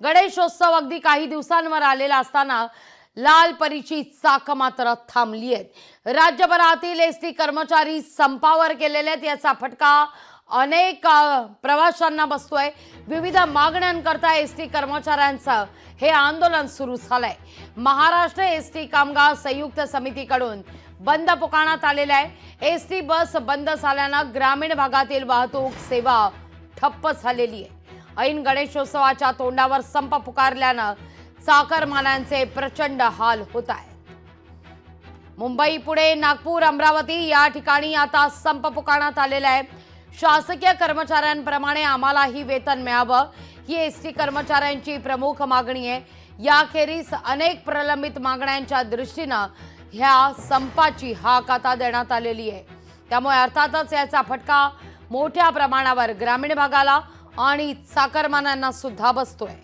गणेशोत्सव अगदी काही दिवसांवर आलेला असताना लाल परीची चाक मात्र थांबली आहेत. राज्यभरातील एस टी कर्मचारी संपावर गेलेले आहेत. याचा फटका अनेक प्रवाशांना बसतोय. विविध मागण्यांकरता एस टी कर्मचाऱ्यांचं हे आंदोलन सुरू झालंय. महाराष्ट्र एस टी कामगार संयुक्त समितीकडून बंद पुकारण्यात आलेला आहे. एस टी बस बंद झाल्यानं ग्रामीण भागातील वाहतूक सेवा ठप्प झालेली आहे. ऐन गणेशोत्सवाच्या तोंडावर संप पुकारल्यानं चाकरमानांचे प्रचंड हाल होत आहेत. मुंबई पुणे नागपूर अमरावती या ठिकाणी आता संप पुकारण्यात आलेला आहे. शासकीय कर्मचाऱ्यांप्रमाणे आम्हालाही वेतन मिळावं. ही एस टी कर्मचाऱ्यांची प्रमुख मागणी आहे. याखेरीस अनेक प्रलंबित मागण्यांच्या दृष्टीनं ह्या संपाची हाक आता देण्यात आलेली आहे. त्यामुळे अर्थातच याचा फटका मोठ्या प्रमाणावर ग्रामीण भागाला आणि चाकरमान्यांना सुद्धा बसतोय.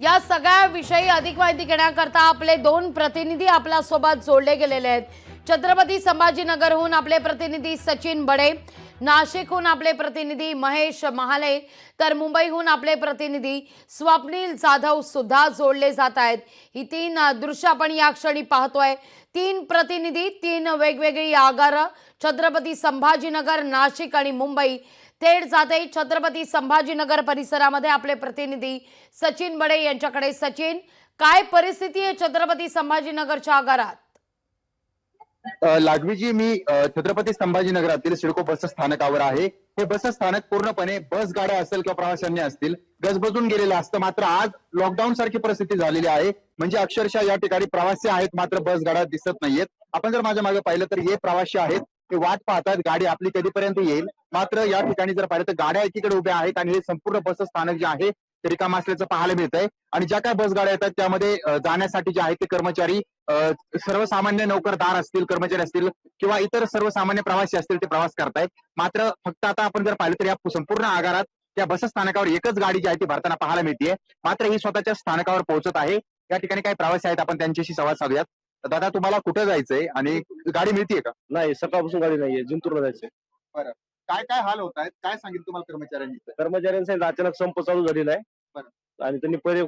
या सगळ्या विषयी अधिक माहिती घेण्याकरता आपले दोन प्रतिनिधी आपल्यासोबत जोडले गेलेले आहेत. छत्रपती संभाजीनगरहून आपले प्रतिनिधी सचिन बडे. नाशिकहून आपले प्रतिनिधी महेश महाले तर मुंबईहून आपले प्रतिनिधी स्वप्नील जाधव सुद्धा जोडले जात आहेत. ही तीन दृश्य आपण या क्षणी पाहतोय. तीन प्रतिनिधी तीन वेगवेगळी आगारं. छत्रपती संभाजीनगर नाशिक आणि मुंबई. थेट जाते छत्रपती संभाजीनगर परिसरामध्ये आपले प्रतिनिधी सचिन बडे यांच्याकडे. सचिन काय परिस्थिती आहे छत्रपती संभाजीनगरच्या आगारात? लागवीजी मी छत्रपती संभाजीनगरातील सिडको बस स्थानकावर आहे. हे बस स्थानक पूर्णपणे बस गाड्या असेल किंवा प्रवाशांनी असतील गजबजून गेलेलं असतं. मात्र आज लॉकडाऊन सारखी परिस्थिती झालेली आहे. म्हणजे अक्षरशः या ठिकाणी प्रवासी आहेत मात्र बस गाड्या दिसत नाहीयेत. आपण जर माझ्या मागे पाहिलं तर हे प्रवासी आहेत. ते वाट पाहतात गाडी आपली कधीपर्यंत येईल. मात्र या ठिकाणी जर पाहिलं तर गाड्या एकीकडे उभ्या आहेत आणि हे संपूर्ण बस स्थानक जे आहे ते रिकाम असल्याचं पाहायला मिळत आहे आणि ज्या काय बस गाड्या येतात त्यामध्ये जाण्यासाठी जे आहेत ते कर्मचारी सर्वसामान्य नोकरदार असतील कर्मचारी असतील किंवा इतर सर्वसामान्य प्रवासी असतील ते प्रवास करतायत. मात्र फक्त आता आपण जर पाहिलं तर या संपूर्ण आगारात त्या बस स्थानकावर एकच गाडी जी आहे ती भरताना पाहायला मिळते मात्र ही स्वतःच्या स्थानकावर पोहोचत आहे. या ठिकाणी काही प्रवासी आहेत आपण त्यांच्याशी संवाद साधूयात. दादा तुम्हाला कुठं जायचंय आणि गाडी मिळतीये का? नाही सकाळपासून गाडी नाहीये जिंतूरला जायचंय. काय काय हाल होत आहेत? काय सांगितलं तुम्हाला कर्मचाऱ्यांनी? कर्मचाऱ्यांचा अचानक संप चालू झालेला आहे. बरं. आणि त्यांनी पहिले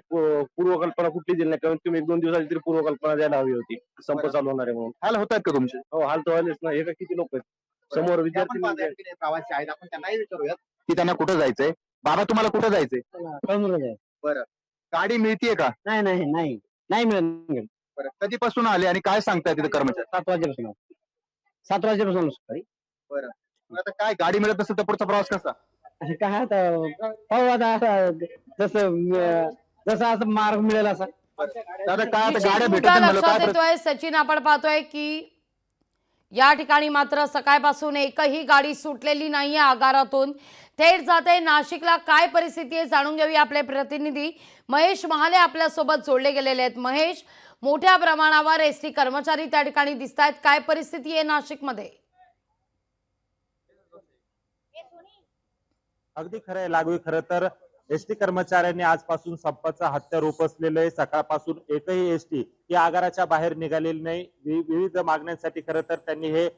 पूर्वकल्पना कुठली दिली नाही कमीत कमी एक दोन दिवसाची तरी पूर्वकल्पना द्यायला हवी होती. संप बरं. चालू होणार आहे म्हणून. हाल होत आहेत का तुमचे? हो हाल तर व्हायलेच ना. एका किती लोक आहेत? समोर विद्यार्थी म्हणजे प्रवासी आहेत. आपण त्यांनाही विचारूयात. की त्यांना कुठं जायचंय? बाबा तुम्हाला कुठं जायचंय? गाडी मिळतीये का? नाही नाही नाही. नाही मिळत बरं. कधीपासून आले आणि काय सांगताय तिथे कर्मचारी? सात वाजेपासून सात वाजेपासून सकाळी. मग आता काय? गाडी मिळत नसेल तर पुढचा प्रवास कसा? काय आता? पाहू आता असं जसं अं, जसं असं मार्ग मिळेल असा. दादा काय आता विशेष गाड्या भेटत मुद्दा नाही मला लक्षात काय येतोय? सचिन आपण पाहतोय की या ठिकाणी मात्र सकाळपासून एकही गाडी सुटलेली नाहीये आगारातून. थेट जाते नाशिकला काय परिस्थिती आहे जाणून घेऊया आपले प्रतिनिधी. महेश महाले आपल्यासोबत जोडले गेलेले आहेत. महेश मोठ्या प्रमाणावर एस टी कर्मचारी त्या ठिकाणी दिसत आहेत काय परिस्थिती आहे नाशिकमध्ये? अगदी खरं आहे लागू खरं तर. एस टी कर्मचाऱ्यांनी आजपासून संपाचा हत्यार उपसलेलं आहे. सकाळपासून एकही एस टी या आगाराच्या बाहेर निघालेली नाही. वि- विविध मागण्यांसाठी खरं तर त्यांनी हे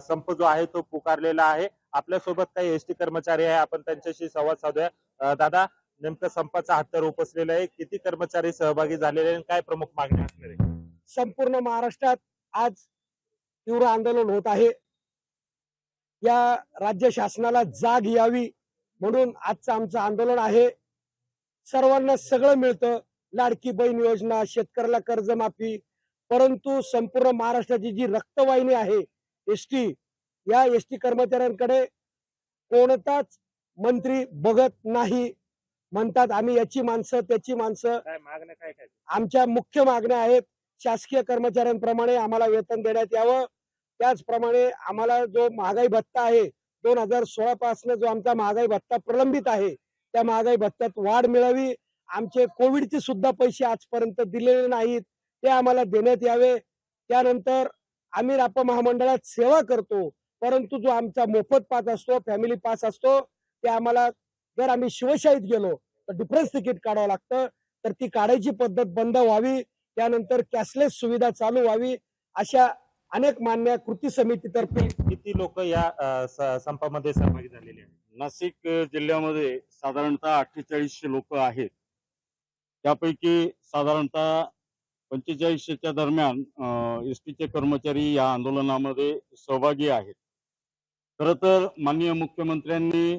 संप जो आहे तो पुकारलेला आहे. आपल्यासोबत काही एस टी कर्मचारी आहे. आपण त्यांच्याशी संवाद साधूया. दादा नेमकं संपाचा हत्यार उपसलेलं आहे. किती कर्मचारी सहभागी झालेले आहेत आणि काय प्रमुख मागण्या असणार आहे संपूर्ण महाराष्ट्रात आज तीव्र आंदोलन होत आहे. या राज्य शासनाला जाग यावी म्हणून आजचं आमचं आंदोलन आहे. सर्वांना सगळं मिळतं. लाडकी बहीण योजना शेतकऱ्याला कर्जमाफी परंतु संपूर्ण महाराष्ट्राची जी रक्तवाहिनी आहे एस टी या एस टी कर्मचाऱ्यांकडे कोणताच मंत्री बघत नाही. म्हणतात आम्ही याची माणसं त्याची माणसं. आमच्या मुख्य मागण्या आहेत शासकीय कर्मचाऱ्यांप्रमाणे आम्हाला वेतन देण्यात यावं. त्याचप्रमाणे आम्हाला जो महागाई भत्ता आहे दोन हजार सोळा पासून जो आमचा महागाई भत्ता प्रलंबित आहे त्या महागाई भत्त्यात वाढ मिळावी. आमचे कोविडचे सुद्धा पैसे आजपर्यंत दिलेले नाहीत. ते आम्हाला देण्यात यावे. त्यानंतर आम्ही रापा महामंडळात सेवा करतो. परंतु जो आमचा मोफत पास असतो फॅमिली पास असतो ते आम्हाला जर आम्ही शिवशाहीत गेलो तर डिफरन्स तिकीट काढावं लागतं. तर ती काढायची पद्धत बंद व्हावी. त्यानंतर कॅशलेस सुविधा चालू व्हावी. अशा अनेक मान्य कृती समितीतर्फे किती लोक या संपामध्ये सहभागी झालेले आहेत? नाशिक जिल्ह्यामध्ये साधारणतः अठ्ठेचाळीसशे लोक आहेत. त्यापैकी साधारणतः पंचेचाळीसशेच्या दरम्यान एस टीचे कर्मचारी या आंदोलनामध्ये सहभागी आहेत. खर तर माननीय मुख्यमंत्र्यांनी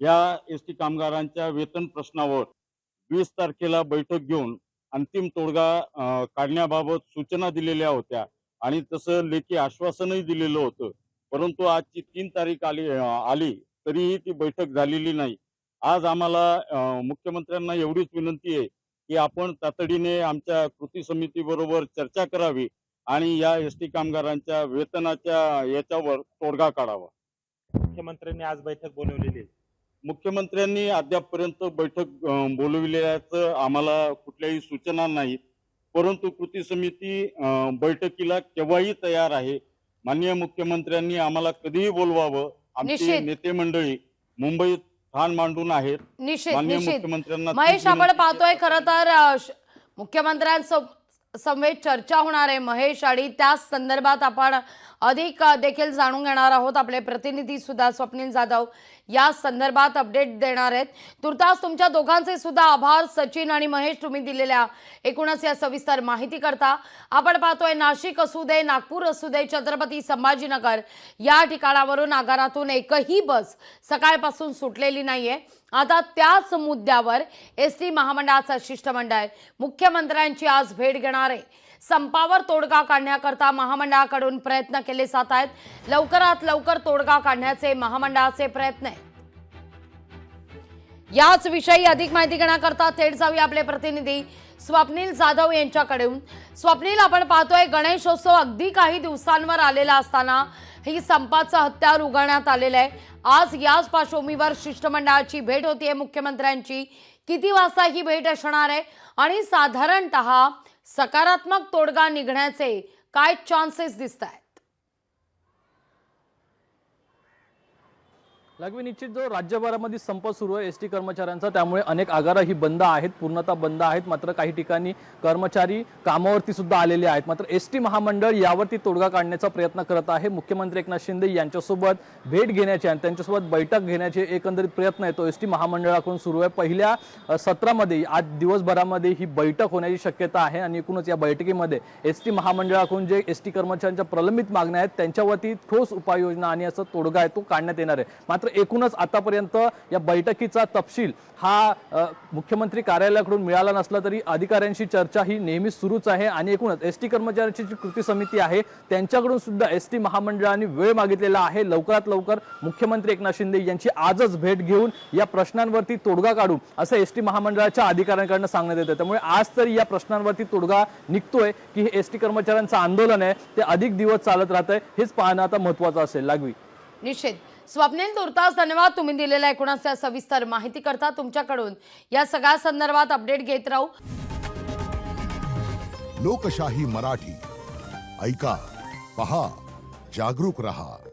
या एस टी कामगारांच्या वेतन प्रश्नावर वीस तारखेला बैठक घेऊन अंतिम तोडगा काढण्याबाबत सूचना दिलेल्या होत्या. आणि तसं लेखी आश्वासनही दिलेलं होतं. परंतु आजची तीन तारीख आली आली तरीही ती बैठक झालेली नाही. आज आम्हाला मुख्यमंत्र्यांना एवढीच विनंती आहे की आपण तातडीने आमच्या कृती समिती बरोबर चर्चा करावी आणि या एस टी कामगारांच्या वेतनाच्या याच्यावर तोडगा काढावा. मुख्यमंत्र्यांनी आज बैठक बोलवलेली आहे. मुख्यमंत्र्यांनी अद्यापपर्यंत बैठक बोलविल्याचं आम्हाला कुठल्याही सूचना नाहीत. परंतु कृती समिती बैठकीला केव्हाही तयार आहे? माननीय मुख्यमंत्र्यांनी आम्हाला कधीही बोलवावं? आमची. नेते मंडळी मुंबईत ठाण मांडून आहेत. माननीय मुख्यमंत्र्यांना महेश आपण पाहतोय खरं तर अ, श- मुख्यमंत्र्यांसो समवेत चर्चा होणार आहे. महेश आणि त्याच संदर्भात आपण अधिक देखील जाणून घेणार आहोत. आपले प्रतिनिधी सुद्धा स्वप्नील जाधव या संदर्भात अपडेट देणार आहेत. तुर्तास तुमच्या दोघांचे सुद्धा आभार. सचिन आणि महेश तुम्ही दिलेल्या एकूणच या सविस्तर माहिती करता आपण पाहतोय नाशिक असू दे नागपूर असू दे छत्रपती संभाजीनगर या ठिकाणावरून आगारातून एकही बस सकाळपासून सुटलेली नाहीये. आता त्याच मुद्द्यावर एस टी महामंडळाचं शिष्टमंडळ मुख्यमंत्र्यांची आज भेट घेणार आहे. संपावर तोडगा काढण्याकरता महामंडळाकडून प्रयत्न केले जात आहेत. लवकरात लवकर तोडगा काढण्याचे महामंडळाचे प्रयत्न आहे याच विषयी अधिक माहिती घेण्याकरता थेट जाऊया आपले प्रतिनिधी स्वप्नील जाधव यांच्याकडून. स्वप्नील आपण पाहतोय गणेशोत्सव अगदी काही दिवसांवर आलेला असताना ही संपाचं हत्यार उघडण्यात आलेलं आहे. आज याच पार्श्वभूमीवर शिष्टमंडळाची भेट होतीये मुख्यमंत्र्यांची. किती वाजता ही भेट असणार आहे? आणि साधारणत सकारात्मक तोडगा निघण्याचे काय चान्सेस दिसत आहेत लागवी निश्चित जो राज्यभरामध्ये संप सुरू आहे एस टी कर्मचाऱ्यांचा त्यामुळे अनेक आगारही बंद आहेत पूर्णतः बंद आहेत. मात्र काही ठिकाणी कर्मचारी कामावरती सुद्धा आलेले आहेत. मात्र एस टी महामंडळ यावरती तोडगा काढण्याचा प्रयत्न करत आहे. मुख्यमंत्री एकनाथ शिंदे यांच्यासोबत भेट घेण्याचे आणि त्यांच्यासोबत बैठक घेण्याचे एकंदरीत प्रयत्न आहे. तो एस टी महामंडळाकडून सुरू आहे. पहिल्या सत्रामध्ये आज दिवसभरामध्ये ही बैठक होण्याची शक्यता आहे आणि एकूणच या बैठकीमध्ये एस टी महामंडळाकडून जे एस टी कर्मचाऱ्यांच्या प्रलंबित मागण्या आहेत त्यांच्यावरती ठोस उपाययोजना आणि असं तोडगा आहे तो काढण्यात येणार आहे. मात्र एकूणच आतापर्यंत या बैठकीचा तपशील हा मुख्यमंत्री कार्यालयाकडून मिळाला नसला तरी अधिकाऱ्यांशी चर्चा ही नेहमी सुरूच आहे. आणि एकूणच एस टी कर्मचाऱ्यांची जी कृती समिती आहे त्यांच्याकडून सुद्धा एस टी महामंडळाने वेळ मागितलेला आहे. लवकरात लवकर मुख्यमंत्री एकनाथ शिंदे यांची आजच भेट घेऊन या प्रश्नांवरती तोडगा काढू असं एस टी महामंडळाच्या अधिकाऱ्यांकडनं सांगण्यात येतं. त्यामुळे आज तरी या प्रश्नांवरती तोडगा निघतोय की हे एस टी कर्मचाऱ्यांचं आंदोलन आहे ते अधिक दिवस चालत राहत आहे हेच पाहणं आता महत्वाचं असेल. लागवी. निश्चित स्वप्नील तुर्तास धन्यवाद. तुम्ही दिलेल्या एकूणच या सविस्तर माहिती करता तुमच्याकडून. या सगळ्या संदर्भात अपडेट घेत राहू. लोकशाही मराठी. ऐका पहा जागरूक रहा.